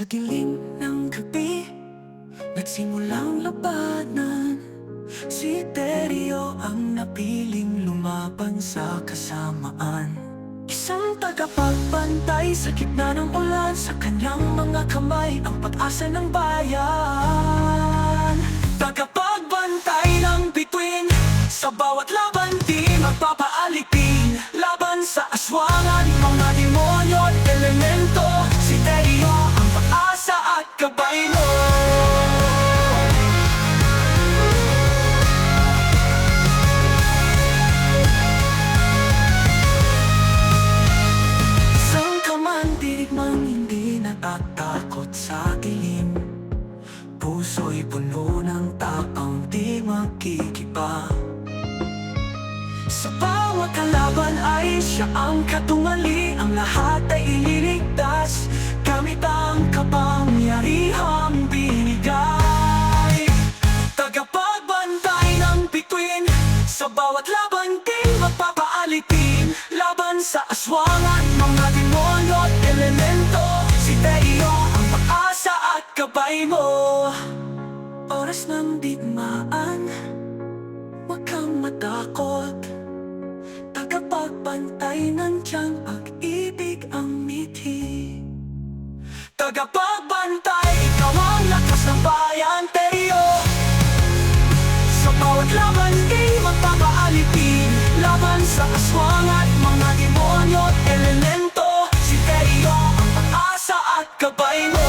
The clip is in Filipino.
Sa dilim ng gabi Nagsimulang labanan. Si Terio ang napiling lumaban sa kasamaan. Isang tagapagbantay sa gitna ng ulan Sa kanyang mga kamay ang pag-asa ng bayan. Tagapagbantay ng bituin Sa bawat laban di magpapaalipin Laban sa aswangan, natatakot sa dilim Puso'y puno ng tapang di makikiba. Sa bawat kalaban ay siya ang katungali Ang lahat ay ililigtas. Gamit ang kapangyarihang binigay. Tagapagbantay ng bituin Sa bawat laban di magpapaalitin Laban sa aswangan, mga Si Pag-asa at gabay mo. Oras ng digmaan. Huwag kang matakot. Tagapagbantay ng tiyang pag-ibig ang mithi Tagapagbantay, ikaw ang lakas ng bayan, Teo Sa bawat laban, di magpapaalipin. Laban sa aswang at mga demonyo at elemento. Si Teo ang pag-asa at gabay mo